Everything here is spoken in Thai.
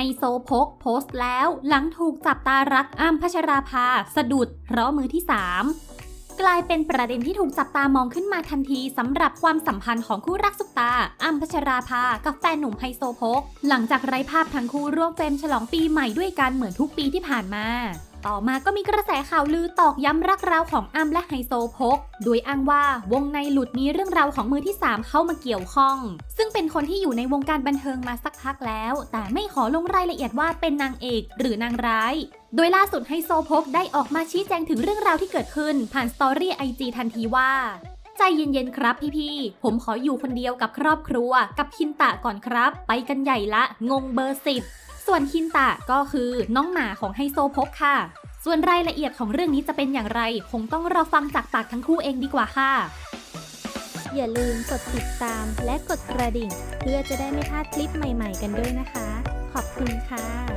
ไฮโซโพกโพสต์แล้ว หลังถูกจับตารักอ้ำพัชราภา สะดุดเพราะมือที่ 3 กลายเป็นประเด็นที่ถูกจับตามองขึ้นมาทันทีสำหรับความสัมพันธ์ของคู่รักสุกตาอ้ำพัชราภา กับแฟนหนุ่มไฮโซโพกหลังจากไร้ภาพทั้งคู่ร่วมเฟรมฉลองปีใหม่ด้วยกันเหมือนทุกปีที่ผ่านมาต่อมาก็มีกระแสข่าวลือตอกย้ำรักราวของอ้ำและไฮโซโพก โดยอ้างว่าวงในหลุดมีเรื่องราวของมือที่ 3 เข้ามาเกี่ยวข้อง ซึ่งเป็นคนที่อยู่ในวงการบันเทิงมาสักพักแล้ว แต่ไม่ขอลงรายละเอียดว่าเป็นนางเอกหรือนางร้าย โดยล่าสุดไฮโซโพกได้ออกมาชี้แจงถึงเรื่องราวที่เกิดขึ้น ผ่านสตอรี่ไอจีทันทีว่าใจเย็นๆครับพี่ๆ ผมขออยู่คนเดียวกับครอบครัว กับคินตะก่อนครับ ไปกันใหญ่ละ งงเบอร์สิบ ส่วนคินตะก็คือน้องหมาของไฮโซพกค่ะ ส่วนรายละเอียดของเรื่องนี้จะเป็นอย่างไร คงต้องรอฟังจากปากทั้งคู่เองดีกว่าค่ะ อย่าลืมกดติดตามและกดกระดิ่ง เพื่อจะได้ไม่พลาดคลิปใหม่ ๆ กันด้วยนะคะ ขอบคุณค่ะ